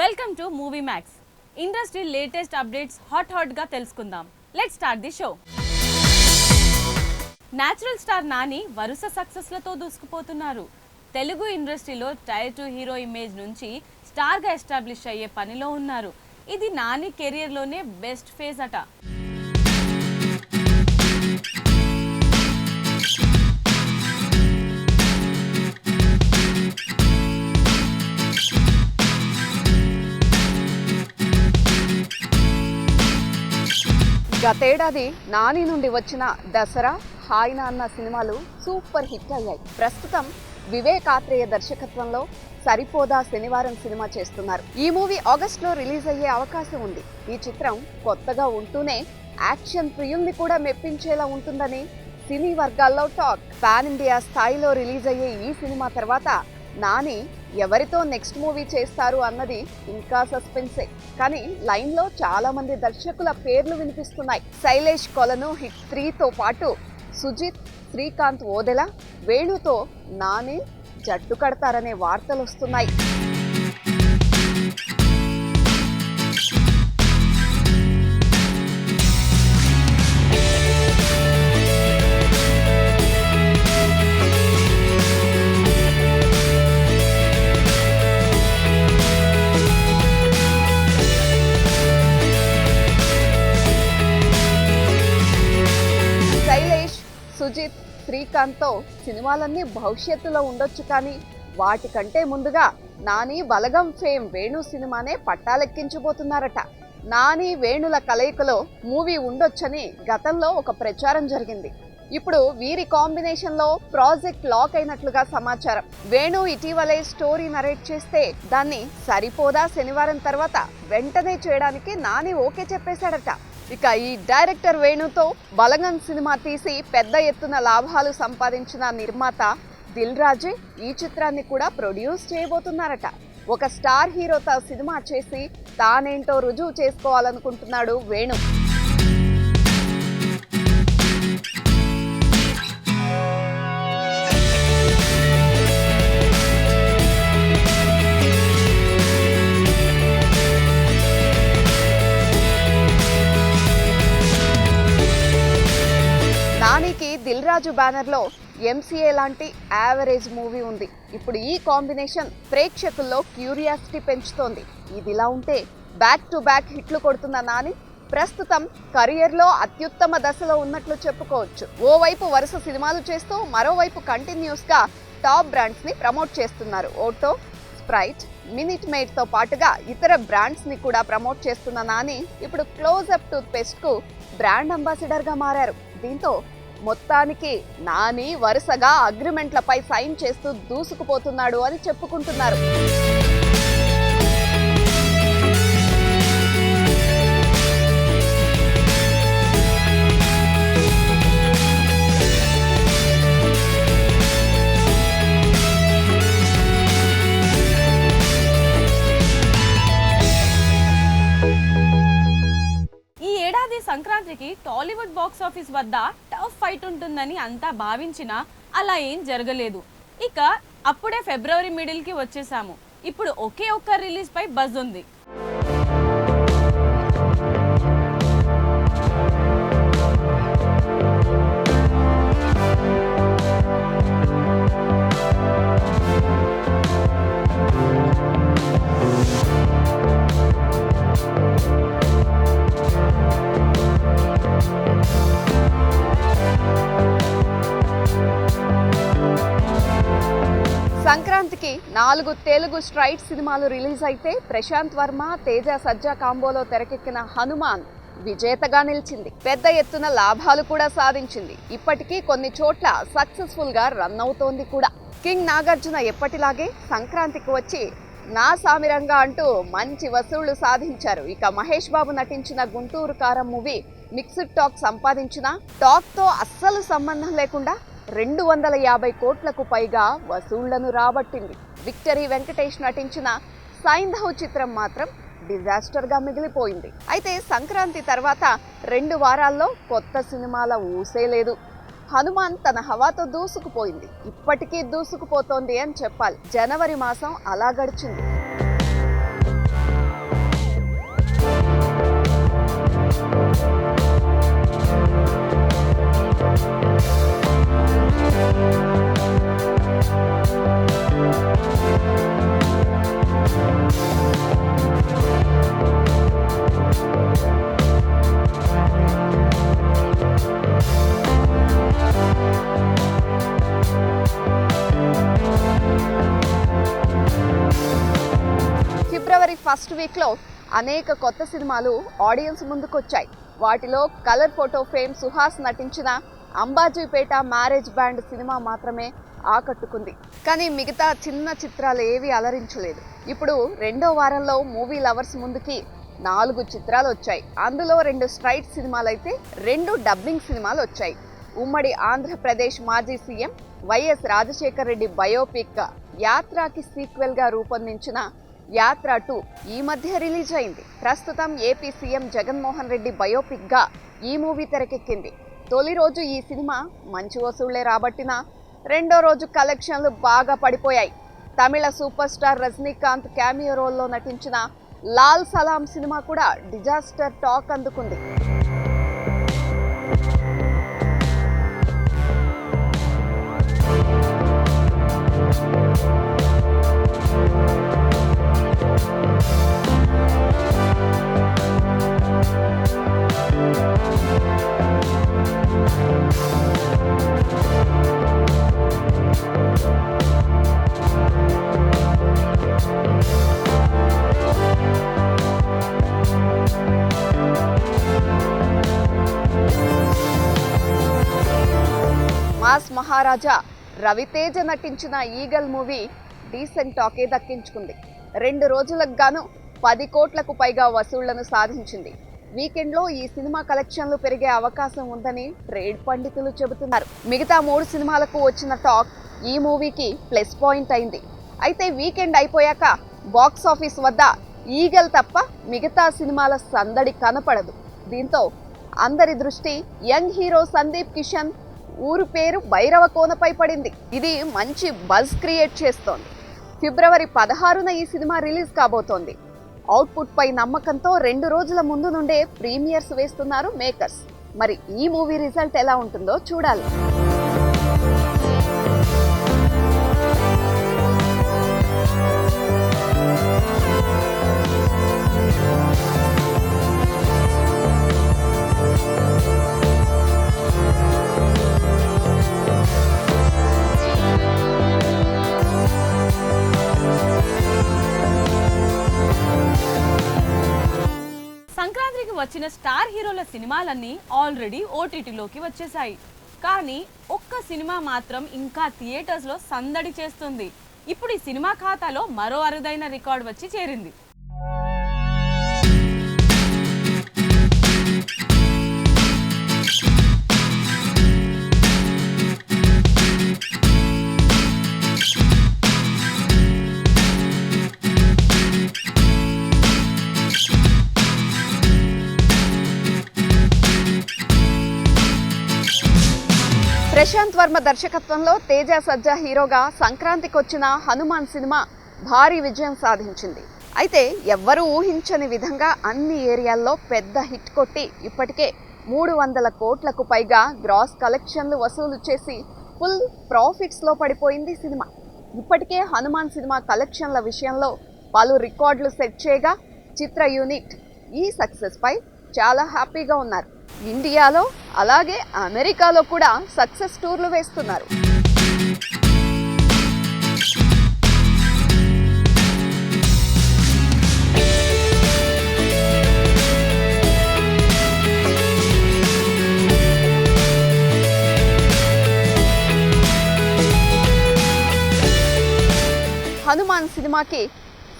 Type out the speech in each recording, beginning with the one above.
Welcome to movie max industry latest updates hot హాట్గా తెలుసుకుందాం. Let start the show natural star Nani వరుస సక్సెస్లతో దూసుకుపోతున్నారు. తెలుగు ఇండస్ట్రీలో టైర్ టు హీరో ఇమేజ్ నుంచి స్టార్గా ఎస్టాబ్లిష్ అయ్యే పనిలో ఉన్నారు. ఇది నాని కెరియర్లోనే బెస్ట్ ఫేజ్ అట. గతేడాది నాని నుండి వచ్చిన దసరా హాయ్ నాన్న సినిమాలు సూపర్ హిట్ అయ్యాయి. ప్రస్తుతం వివేక్ ఆత్రేయ దర్శకత్వంలో సరిపోదా శనివారం సినిమా చేస్తున్నారు. ఈ మూవీ ఆగస్ట్లో రిలీజ్ అయ్యే అవకాశం ఉంది. ఈ చిత్రం కొత్తగా ఉంటూనే యాక్షన్ ప్రియుల్ని కూడా మెప్పించేలా ఉంటుందని సినీ వర్గాల్లో టాక్. పాన్ ఇండియా స్థాయిలో రిలీజ్ అయ్యే ఈ సినిమా తర్వాత నాని ఎవరితో నెక్స్ట్ మూవీ చేస్తారు అన్నది ఇంకా సస్పెన్సే. కానీ లైన్లో చాలా మంది దర్శకుల పేర్లు వినిపిస్తున్నాయి. శైలేష్ కొలను హిట్ త్రీతో పాటు సుజిత్ శ్రీకాంత్ ఓదెల వేణుతో నాని జట్టు కడతారనే వార్తలు వస్తున్నాయి శ్రీకాంత్తో సినిమాలన్నీ భవిష్యత్తులో ఉండొచ్చు కానీ వాటికంటే ముందుగా నాని బలగం ఫేమ్ వేణు సినిమానే పట్టాలెక్కించబోతున్నారట. నాని వేణుల కలయికలో మూవీ ఉండొచ్చని గతంలో ఒక ప్రచారం జరిగింది. ఇప్పుడు వీరి కాంబినేషన్లో ప్రాజెక్ట్ లాక్ అయినట్లుగా సమాచారం. వేణు ఇటీవలే స్టోరీ నరేట్ చేస్తే దాన్ని సరిపోదా శనివారం తర్వాత వెంటనే చేయడానికి నాని ఓకే చెప్పేశాడట. ఇక ఈ డైరెక్టర్ వేణుతో బలగం సినిమా తీసి పెద్ద ఎత్తున లాభాలు సంపాదించిన నిర్మాత దిల్ రాజే ఈ చిత్రాన్ని కూడా ప్రొడ్యూస్ చేయబోతున్నారట. ఒక స్టార్ హీరోతో సినిమా చేసి తానేంటో రుజువు చేసుకోవాలనుకుంటున్నాడు వేణు. రాజు బ్యానర్లో ఎంసీఏ లాంటి యావరేజ్ మూవీ ఉంది. ఇప్పుడు ఈ కాంబినేషన్ ప్రేక్షకుల్లో క్యూరియాసిటీ పెంచుతోంది. ఇదిలా ఉంటే బ్యాక్ టు బ్యాక్ హిట్లు కొడుతున్న నాని ప్రస్తుతం కెరియర్లో అత్యుత్తమ దశలో ఉన్నట్లు చెప్పుకోవచ్చు. ఓవైపు వరుస సినిమాలు చేస్తూ మరోవైపు కంటిన్యూస్గా టాప్ బ్రాండ్స్ని ప్రమోట్ చేస్తున్నారు. ఓటో స్ప్రైట్ మినిట్ మేడ్తో పాటుగా ఇతర బ్రాండ్స్ని కూడా ప్రమోట్ చేస్తున్న నాని ఇప్పుడు క్లోజ్ అప్ టూత్ పేస్ట్కు బ్రాండ్ అంబాసిడర్గా మారారు. దీంతో మొత్తానికి నాని వరుసగా అగ్రిమెంట్లపై సైన్ చేస్తూ దూసుకుపోతున్నాడు అని చెప్పుకుంటున్నారు. బాలీవుడ్ టాలీవుడ్ బాక్స్ ఆఫీస్ వద్ద టఫ్ ఫైట్ ఉంటుందని అంతా భావించినా అలా ఏం జరగలేదు. ఇక అప్పుడే ఫిబ్రవరి మిడిల్కి వచ్చేసాము. ఇప్పుడు ఒకే ఒక్క రిలీజ్ పై బజ్ ఉంది. సంక్రాంతికి నాలుగు తెలుగు స్ట్రైట్ సినిమాలు రిలీజ్ అయితే ప్రశాంత్ వర్మ తేజ సజ్జా కాంబోలో తెరకెక్కిన హనుమాన్ విజేతగా నిలిచింది. పెద్ద ఎత్తున లాభాలు కూడా సాధించింది. ఇప్పటికీ కొన్ని చోట్ల సక్సెస్ఫుల్గా రన్ అవుతోంది కూడా. కింగ్ నాగార్జున ఎప్పటిలాగే సంక్రాంతికి వచ్చి నా సామిరంగా అంటూ మంచి వసూళ్ళు సాధించారు. ఇక మహేష్ బాబు నటించిన గుంటూరు కారం మూవీ మిక్స్డ్ టాక్ సంపాదించిన టాక్తో అస్సలు సంబంధం లేకుండా రెండు వందల యాభై కోట్లకు పైగా వసూళ్ళను రాబట్టింది. విక్టరీ వెంకటేష్ నటించిన సైంధవ్ చిత్రం మాత్రం డిజాస్టర్గా మిగిలిపోయింది. అయితే సంక్రాంతి తర్వాత రెండు వారాల్లో కొత్త సినిమాల ఊసే లేదు. హనుమాన్ తన హవాతో దూసుకుపోయింది. ఇప్పటికీ దూసుకుపోతోంది అని చెప్పాలి. జనవరి మాసం అలా గడిచింది. ఫిబ్రవరి ఫస్ట్ వీక్లో అనేక కొత్త సినిమాలు ఆడియన్స్ ముందుకు వచ్చాయి వాటిలో కలర్ ఫోటో ఫేమ్ సుహాస్ నటించిన అంబాజీపేట మ్యారేజ్ బ్యాండ్ సినిమా మాత్రమే ఆకట్టుకుంది. కానీ మిగతా చిన్న చిత్రాలు ఏవి అలరించలేదు. ఇప్పుడు రెండో వారంలో మూవీ లవర్స్ ముందుకి నాలుగు చిత్రాలు వచ్చాయి. అందులో రెండు స్ట్రైట్ సినిమాలు అయితే రెండు డబ్బింగ్ సినిమాలు వచ్చాయి. ఉమ్మడి ఆంధ్రప్రదేశ్ మాజీ CM YS Rajasekhara Reddy biopic యాత్రకి సీక్వెల్గా రూపొందించిన యాత్ర టూ ఈ మధ్య రిలీజ్ అయింది. ప్రస్తుతం ఏపీ సీఎం జగన్మోహన్ రెడ్డి బయోపిక్గా ఈ మూవీ తెరకెక్కింది. తొలి రోజు ఈ సినిమా మంచి వసూళ్ళే రాబట్టినా రెండో రోజు కలెక్షన్లు బాగా పడిపోయాయి. Tamil super star Rajinikanth cameo రోల్లో నటించిన లాల్ సలాం సినిమా కూడా డిజాస్టర్ టాక్ అందుకుంది. మాస్ మహారాజా రవితేజ నటించిన ఈగల్ మూవీ డీసెంట్ టాకే దక్కించుకుంది. రెండు రోజులకు గాను పది కోట్లకు పైగా వసూళ్ళను సాధించింది. వీకెండ్లో ఈ సినిమా కలెక్షన్లు పెరిగే అవకాశం ఉందని ట్రేడ్ పండితులు చెబుతున్నారు. మిగతా మూడు సినిమాలకు వచ్చిన టాక్ ఈ మూవీకి ప్లస్ పాయింట్ అయింది. అయితే వీకెండ్ అయిపోయాక బాక్స్ ఆఫీస్ వద్ద ఈగల్ తప్ప మిగతా సినిమాల సందడి కనపడదు. దీంతో అందరి దృష్టి యంగ్ హీరో సందీప్ కిషన్ ఊరు పేరు భైరవ కోనపై పడింది. ఇది మంచి బజ్ క్రియేట్ చేస్తోంది. ఫిబ్రవరి పదహారున ఈ సినిమా రిలీజ్ కాబోతోంది. అవుట్పుట్ పై నమ్మకంతో రెండు రోజుల ముందు నుండే ప్రీమియర్స్ వేస్తున్నారు మేకర్స్. మరి ఈ మూవీ రిజల్ట్ ఎలా ఉంటుందో చూడాలి. సంక్రాంతికి వచ్చిన స్టార్ హీరోల సినిమాలన్నీ ఆల్రెడీ ఓటీటీలోకి వచ్చేసాయి కానీ ఒక్క సినిమా మాత్రం ఇంకా థియేటర్స్లో సందడి చేస్తుంది. ఇప్పుడు ఈ సినిమా ఖాతాలో మరో అరుదైన రికార్డ్ వచ్చి చేరింది. వర్మ దర్శకత్వంలో తేజ సజ్జా హీరోగా సంక్రాంతికి వచ్చిన హనుమాన్ సినిమా భారీ విజయం సాధించింది. అయితే ఎవ్వరూ ఊహించని విధంగా అన్ని ఏరియాల్లో పెద్ద హిట్ కొట్టి ఇప్పటికే మూడు వందల కోట్లకు పైగా గ్రాస్ కలెక్షన్లు వసూలు చేసి ఫుల్ ప్రాఫిట్స్లో పడిపోయింది సినిమా. ఇప్పటికే హనుమాన్ సినిమా కలెక్షన్ల విషయంలో పలు రికార్డులు సెట్ చేయగా చిత్ర యూనిట్ ఈ సక్సెస్ పై చాలా హ్యాపీగా ఉన్నారు. ఇండియాలో అలాగే అమెరికాలో కూడా సక్సెస్ టూర్లు వేస్తున్నారు. హనుమాన్ సినిమాకి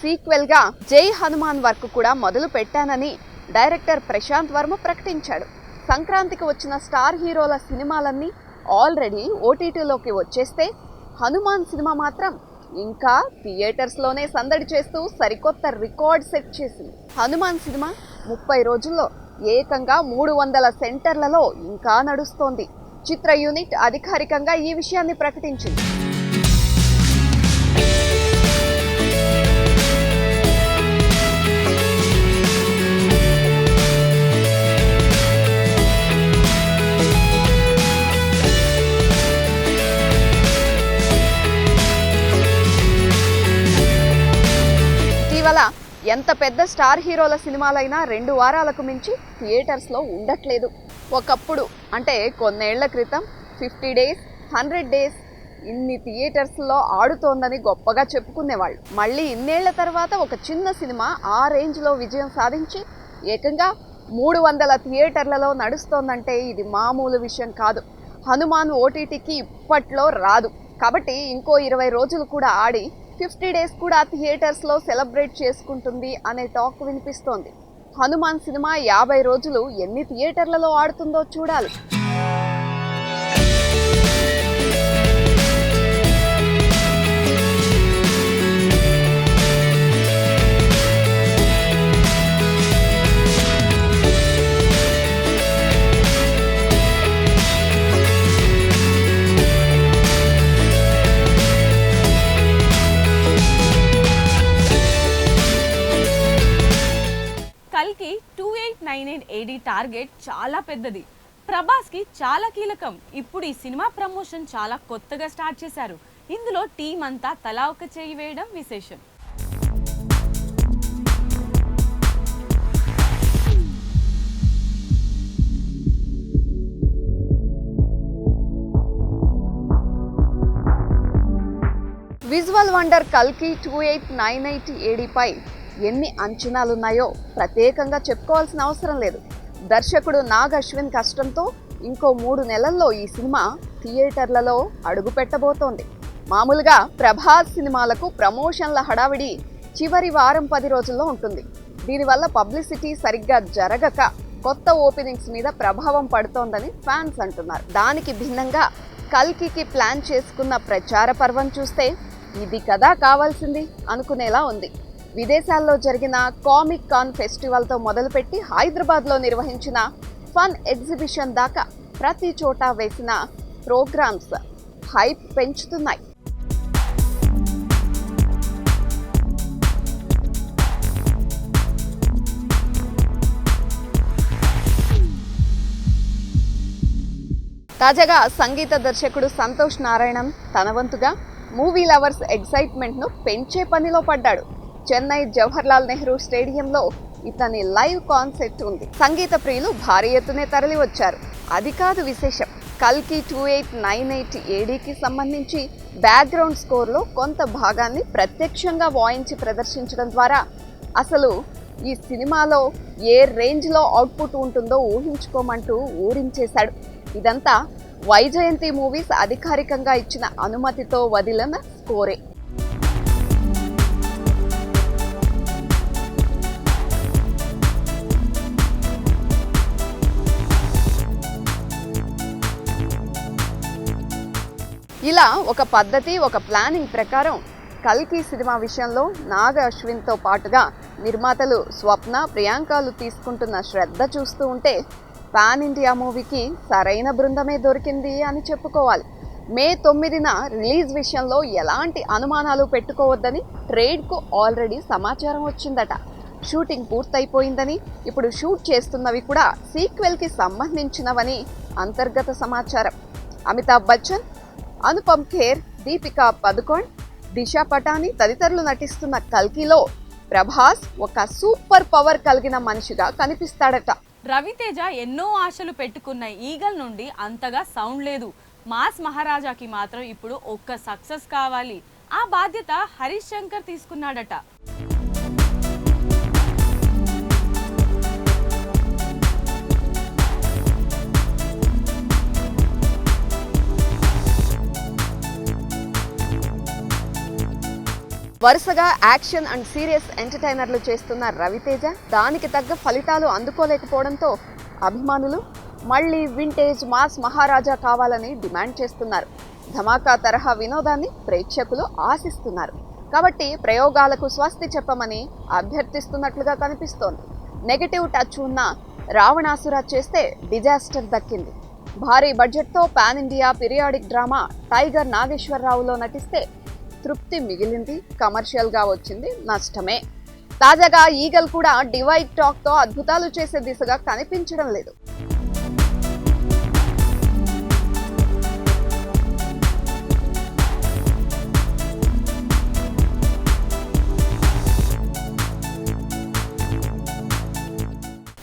సీక్వెల్గా జై హనుమాన్ వర్క్ కూడా మొదలు పెట్టానని డైరెక్టర్ ప్రశాంత్ వర్మ ప్రకటించాడు. సంక్రాంతికి వచ్చిన స్టార్ హీరోల సినిమాలన్నీ ఆల్రెడీ ఓటీటీలోకి వచ్చేస్తే హనుమాన్ సినిమా మాత్రం ఇంకా థియేటర్స్లోనే సందడి చేస్తూ సరికొత్త రికార్డ్ సెట్ చేసింది. హనుమాన్ సినిమా ముప్పై రోజుల్లో ఏకంగా మూడు వందల సెంటర్లలో ఇంకా నడుస్తోంది. చిత్ర యూనిట్ అధికారికంగా ఈ విషయాన్ని ప్రకటించింది. ఎంత పెద్ద స్టార్ హీరోల సినిమాలైనా రెండు వారాలకు మించి థియేటర్స్లో ఉండట్లేదు. ఒకప్పుడు అంటే కొన్నేళ్ళ క్రితం ఫిఫ్టీ డేస్ హండ్రెడ్ డేస్ ఇన్ని థియేటర్స్లో ఆడుతోందని గొప్పగా చెప్పుకునేవాళ్ళు. మళ్ళీ ఇన్నేళ్ళ తర్వాత ఒక చిన్న సినిమా ఆ రేంజ్లో విజయం సాధించి ఏకంగా మూడు వందల థియేటర్లలో నడుస్తోందంటే ఇది మామూలు విషయం కాదు. హనుమాన్ ఓటీటీకి ఇప్పట్లో రాదు. కాబట్టి ఇంకో ఇరవై రోజులు కూడా ఆడి ఫిఫ్టీ డేస్ కూడా థియేటర్స్లో సెలబ్రేట్ చేసుకుంటుంది అనే టాక్ వినిపిస్తోంది. హనుమాన్ సినిమా యాభై రోజులు ఎన్ని థియేటర్లలో ఆడుతుందో చూడాలి. కి two eight nine eight AD target చాలా పెద్దది. ప్రభాస్కి చాలా కీలకం. ఇప్పుడు ఈ సినిమా ప్రమోషన్ చాలా కొత్తగా స్టార్ట్ చేశారు. ఇందులో టీం అంతా తలా ఒక చేయి వేయడం విశేషం. విజువల్ వండర్ కల్కి టూ ఎయిట్ నైన్ ఎయిట్ ఏడీపై ఎన్ని అంచనాలున్నాయో ప్రత్యేకంగా చెప్పుకోవాల్సిన అవసరం లేదు. దర్శకుడు నాగ్ అశ్విన్ కష్టంతో ఇంకో మూడు నెలల్లో ఈ సినిమా థియేటర్లలో అడుగు పెట్టబోతోంది మామూలుగా ప్రభాస్ సినిమాలకు ప్రమోషన్ల హడావిడి చివరి వారం పది రోజుల్లో ఉంటుంది. దీనివల్ల పబ్లిసిటీ సరిగ్గా జరగక కొత్త ఓపెనింగ్స్ మీద ప్రభావం పడుతోందని ఫ్యాన్స్ అంటున్నారు. దానికి భిన్నంగా కల్కికి ప్లాన్ చేసుకున్న ప్రచార పర్వం చూస్తే ఇది కదా కావాల్సింది అనుకునేలా ఉంది. విదేశాల్లో జరిగిన కామిక్ కాన్ ఫెస్టివల్తో మొదలుపెట్టి హైదరాబాద్లో నిర్వహించిన ఫన్ ఎగ్జిబిషన్ దాకా ప్రతి చోట వేసిన ప్రోగ్రామ్స్ హైప్ పెంచుతున్నాయి. తాజాగా సంగీత దర్శకుడు సంతోష్ నారాయణన్ తన వంతుగా మూవీ లవర్స్ ఎగ్జైట్మెంట్ను పెంచే పనిలో పడ్డాడు. చెన్నై జవహర్లాల్ నెహ్రూ స్టేడియంలో ఇతని లైవ్ కాన్సెప్ట్ ఉంది. సంగీత ప్రియులు భారీ ఎత్తునే తరలి వచ్చారు అది కాదు విశేషం. కల్కి టూ ఎయిట్ నైన్ ఎయిట్ ఏడీకి సంబంధించి బ్యాక్గ్రౌండ్ స్కోర్లో కొంత భాగాన్ని ప్రత్యక్షంగా వాయించి ప్రదర్శించడం ద్వారా అసలు ఈ సినిమాలో ఏ రేంజ్లో అవుట్పుట్ ఉంటుందో ఊహించుకోమంటూ ఊరించేశాడు. ఇదంతా వైజయంతి మూవీస్ అధికారికంగా ఇచ్చిన అనుమతితో వదిలిన స్కోరే. ఇలా ఒక పద్ధతి ఒక ప్లానింగ్ ప్రకారం కల్కి సినిమా విషయంలో నాగ అశ్విన్తో పాటుగా నిర్మాతలు స్వప్న ప్రియాంకలు తీసుకుంటున్న శ్రద్ధ చూస్తూ ఉంటే పాన్ ఇండియా మూవీకి సరైన బృందమే దొరికింది అని చెప్పుకోవాలి. మే తొమ్మిదిన రిలీజ్ విషయంలో ఎలాంటి అనుమానాలు పెట్టుకోవద్దని ట్రేడ్కు ఆల్రెడీ సమాచారం వచ్చిందట. షూటింగ్ పూర్తయిపోయిందని ఇప్పుడు షూట్ చేస్తున్నవి కూడా సీక్వెల్కి సంబంధించినవని అంతర్గత సమాచారం. అమితాబ్ బచ్చన్ అనుపమ్ ఖేర్ దీపికా పదుకోణ్ దిశా పటాని తదితరులు నటిస్తున్న కల్కిలో ప్రభాస్ ఒక సూపర్ పవర్ కలిగిన మనిషిగా కనిపిస్తాడట. రవితేజ ఎన్నో ఆశలు పెట్టుకున్న ఈగల్ నుండి అంతగా సౌండ్ లేదు. మాస్ మహారాజాకి మాత్రం ఇప్పుడు ఒక్క సక్సెస్ కావాలి. ఆ బాధ్యత హరీష్ శంకర్ తీసుకున్నాడట. వరుసగా యాక్షన్ అండ్ సీరియస్ ఎంటర్టైనర్లు చేస్తున్న రవితేజ దానికి తగ్గ ఫలితాలు అందుకోలేకపోవడంతో అభిమానులు మళ్ళీ వింటేజ్ మాస్ మహారాజా కావాలని డిమాండ్ చేస్తున్నారు. ధమాకా తరహా వినోదాన్ని ప్రేక్షకులు ఆశిస్తున్నారు. కాబట్టి ప్రయోగాలకు స్వస్తి చెప్పమని అభ్యర్థిస్తున్నట్లుగా కనిపిస్తోంది. నెగటివ్ టచ్ ఉన్న రావణాసుర చేస్తే డిజాస్టర్ దక్కింది. భారీ బడ్జెట్తో pan India periodic drama tiger నాగేశ్వరరావులో నటిస్తే తృప్తి మిగిలింది కమర్షియల్గా వచ్చింది నష్టమే. తాజాగా ఈగల్ కూడా డివైడ్ టాక్తో అద్భుతాలు చేసే దిశగా కనిపించడం లేదు.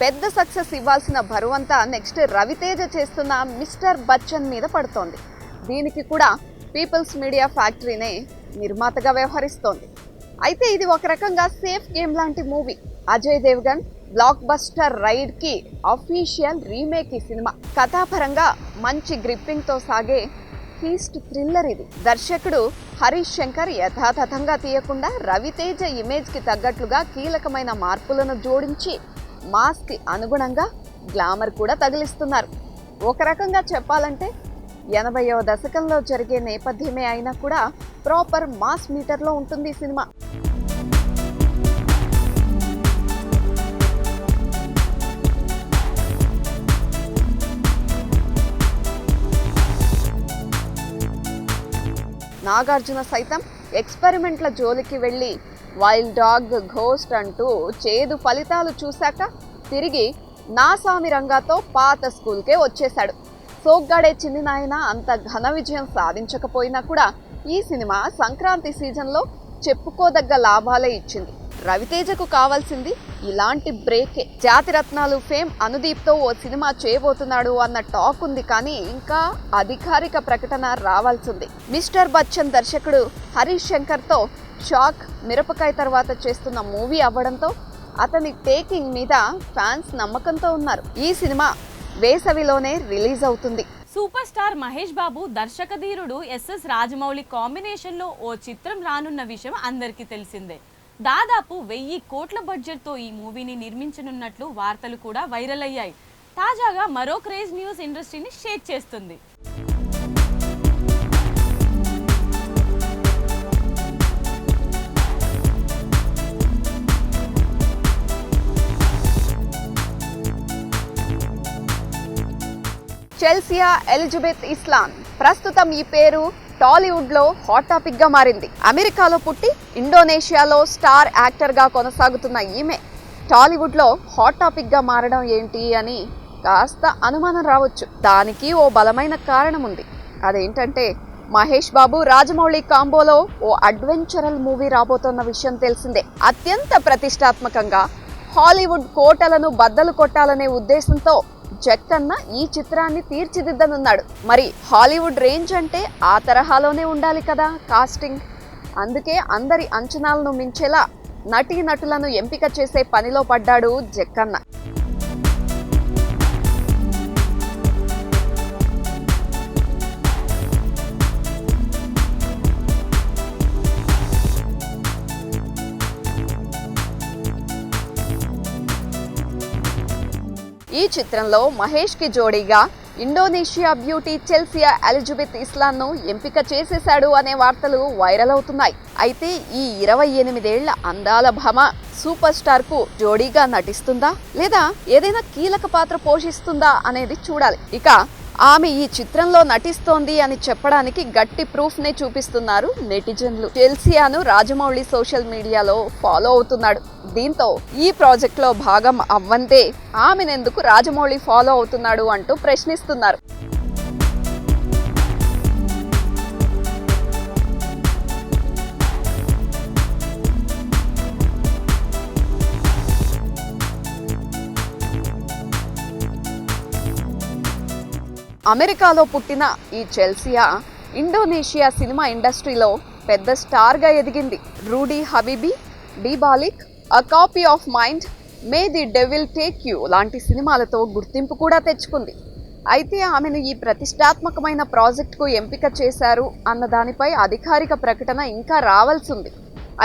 పెద్ద సక్సెస్ ఇవ్వాల్సిన బరువంతా నెక్స్ట్ రవితేజ చేస్తున్న మిస్టర్ బచ్చన్ మీద పడుతోంది. దీనికి కూడా పీపుల్స్ మీడియా ఫ్యాక్టరీనే నిర్మాతగా వ్యవహరిస్తోంది. అయితే ఇది ఒక రకంగా సేఫ్ గేమ్ లాంటి movie. Ajay Devgn blockbuster రైడ్కి అఫీషియల్ రీమేక్ ఈ సినిమా. కథాపరంగా మంచి గ్రిప్పింగ్తో సాగే హీస్ట్ థ్రిల్లర్ ఇది. దర్శకుడు హరీష్ శంకర్ యథాతథంగా తీయకుండా రవితేజ ఇమేజ్కి తగ్గట్లుగా కీలకమైన మార్పులను జోడించి మాస్కి అనుగుణంగా గ్లామర్ కూడా తగిలిస్తున్నారు. ఒక రకంగా చెప్పాలంటే ఎనభైవ దశకంలో జరిగే నేపథ్యమే అయినా కూడా ప్రాపర్ మాస్ మీటర్లో ఉంటుంది ఈ సినిమా. నాగార్జున సైతం ఎక్స్పెరిమెంట్ల జోలికి వెళ్ళి వైల్డ్ డాగ్ ఘోస్ట్ అంటూ చేదు ఫలితాలు చూశాక తిరిగి నాసామి రంగాతో పాత స్కూల్కే వచ్చేశాడు. సోగ్గాడే చిన్ని నాయన. అంత ఘన విజయం సాధించకపోయినా కూడా ఈ సినిమా సంక్రాంతి సీజన్లో చెప్పుకోదగ్గ లాభాలే ఇచ్చింది. రవితేజకు కావాల్సింది ఇలాంటి బ్రేకే. జాతిరత్నాలు ఫేమ్ అనుదీప్తో ఓ సినిమా చేయబోతున్నాడు అన్న టాక్ ఉంది కానీ ఇంకా అధికారిక ప్రకటన రావాల్సింది. మిస్టర్ బచ్చన్ దర్శకుడు హరీష్ శంకర్తో షాక్ మిరపకాయ తర్వాత చేస్తున్న మూవీ అవ్వడంతో అతని టేకింగ్ మీద ఫ్యాన్స్ నమ్మకంతో ఉన్నారు. ఈ సినిమా వేసవిలోనే రిలీజ్ అవుతుంది. సూపర్ స్టార్ మహేష్ బాబు దర్శకధీరుడు ఎస్ఎస్ రాజమౌళి కాంబినేషన్లో ఓ చిత్రం రానున్న విషయం అందరికీ తెలిసిందే. దాదాపు వెయ్యి కోట్ల బడ్జెట్తో ఈ మూవీని నిర్మించనున్నట్లు వార్తలు కూడా వైరల్ అయ్యాయి. తాజాగా మరో క్రేజ్ న్యూస్ ఇండస్ట్రీని షేక్ చేస్తుంది. చెల్సియా ఎలిజబెత్ ఇస్లాన్ ప్రస్తుతం ఈ పేరు టాలీవుడ్లో హాట్ టాపిక్గా మారింది. అమెరికాలో పుట్టి ఇండోనేషియాలో స్టార్ యాక్టర్గా కొనసాగుతున్న ఈమె టాలీవుడ్లో హాట్ టాపిక్గా మారడం ఏంటి అని కాస్త అనుమానం రావచ్చు. దానికి ఓ బలమైన కారణం ఉంది అదేంటంటే మహేష్ బాబు రాజమౌళి కాంబోలో ఓ అడ్వెంచరల్ మూవీ రాబోతున్న విషయం తెలిసిందే. అత్యంత ప్రతిష్టాత్మకంగా హాలీవుడ్ కోటలను బద్దలు కొట్టాలనే ఉద్దేశంతో జక్కన్న ఈ చిత్రాన్ని తీర్చిదిద్దనున్నాడు. మరి హాలీవుడ్ రేంజ్ అంటే ఆ తరహాలోనే ఉండాలి కదా కాస్టింగ్? అందుకే అందరి అంచనాలను మించేలా నటీ నటులను ఎంపిక చేసే పనిలో పడ్డాడు జక్కన్న. చిత్రంలో మహేష్కి జోడీగా ఇండోనేషియా బ్యూటీ చెల్సియా ఎలిజబెత్ ఇస్లాన్ను ఎంపిక చేసేశాడు అనే వార్తలు వైరల్ అవుతున్నాయి. అయితే ఈ ఇరవై ఎనిమిదేళ్ళ అందాల భామ సూపర్ స్టార్కు జోడీగా నటిస్తుందా? లేదా ఏదైనా కీలక పాత్ర పోషిస్తుందా అనేది చూడాలి. ఇక ఆమె ఈ చిత్రంలో నటిస్తోంది అని చెప్పడానికి గట్టి ప్రూఫ్ నే చూపిస్తున్నారు నెటిజన్లు. జెల్సియాను రాజమౌళి సోషల్ మీడియాలో ఫాలో అవుతున్నాడు. దీంతో ఈ ప్రాజెక్ట్లో భాగం అవ్వంతే ఆమెనెందుకు రాజమౌళి ఫాలో అవుతున్నాడు అంటూ ప్రశ్నిస్తున్నారు. అమెరికాలో పుట్టిన ఈ చెల్సియా ఇండోనేషియా సినిమా ఇండస్ట్రీలో పెద్ద స్టార్గా ఎదిగింది. Rudy Habibie డీబాలిక్ a copy of mind may the devil take you లాంటి సినిమాలతో గుర్తింపు కూడా తెచ్చుకుంది. అయితే ఆమెను ఈ ప్రతిష్టాత్మకమైన ప్రాజెక్టుకు ఎంపిక చేశారు అన్న దానిపై అధికారిక ప్రకటన ఇంకా రావాల్సింది.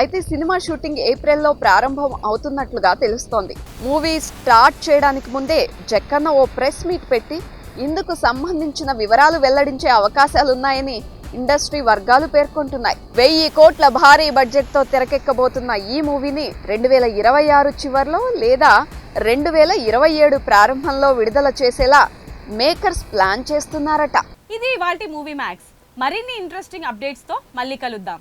అయితే సినిమా షూటింగ్ ఏప్రిల్లో ప్రారంభం అవుతున్నట్లుగా తెలుస్తోంది. మూవీ స్టార్ట్ చేయడానికి ముందే జక్కన్న ఓ ప్రెస్ మీట్ పెట్టి ఇందుకు సంబంధించిన వివరాలు వెల్లడించే అవకాశాలున్నాయని ఇండస్ట్రీ వర్గాలు పేర్కొంటున్నాయి. వెయ్యి కోట్ల భారీ బడ్జెట్తో తెరకెక్కబోతున్న ఈ మూవీని రెండు వేల ఇరవై ఆరు చివరిలో లేదా రెండు వేల ఇరవై ఏడు ప్రారంభంలో విడుదల చేసేలా మేకర్స్ ప్లాన్ చేస్తున్నారట. ఇది వాటి మూవీ మ్యాక్స్. మరిన్ని ఇంట్రెస్టింగ్ అప్డేట్స్తో మళ్ళీ కలుద్దాం.